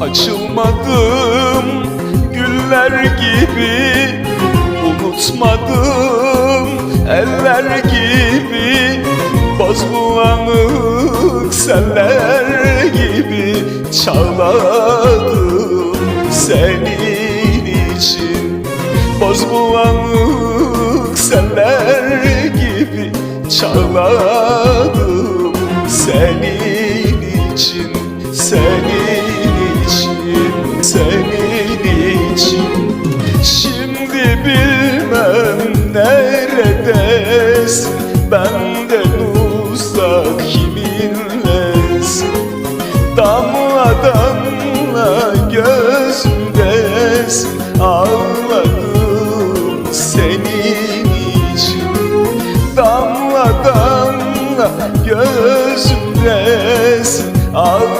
Unutmadım güller gibi Unutmadım eller gibi. Boz bulanık seller gibi Çağladım senin için. Boz bulanık seller gibi Çağladım senin için. Senin bilmem neredesin. Benden uzak kiminlesin Damla damla gözümdesin Ağladım senin için. Damla damla gözümdesin Ağladım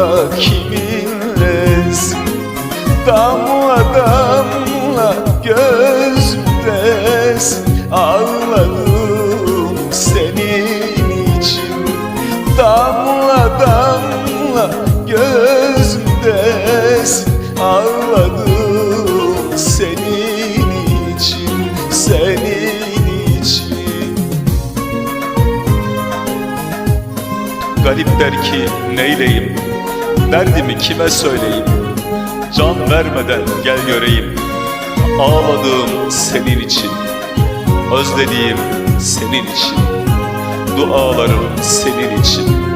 uzak kiminlesin Damla damla gözümdesin Ağladım senin için. Damla damla gözümdesin Ağladım senin için Senin için. Garip der ki neyleyim Derdimi kime söyleyeyim? Can vermeden gel göreyim. Ağladığım senin için Özlediğim senin için. Dualarım senin için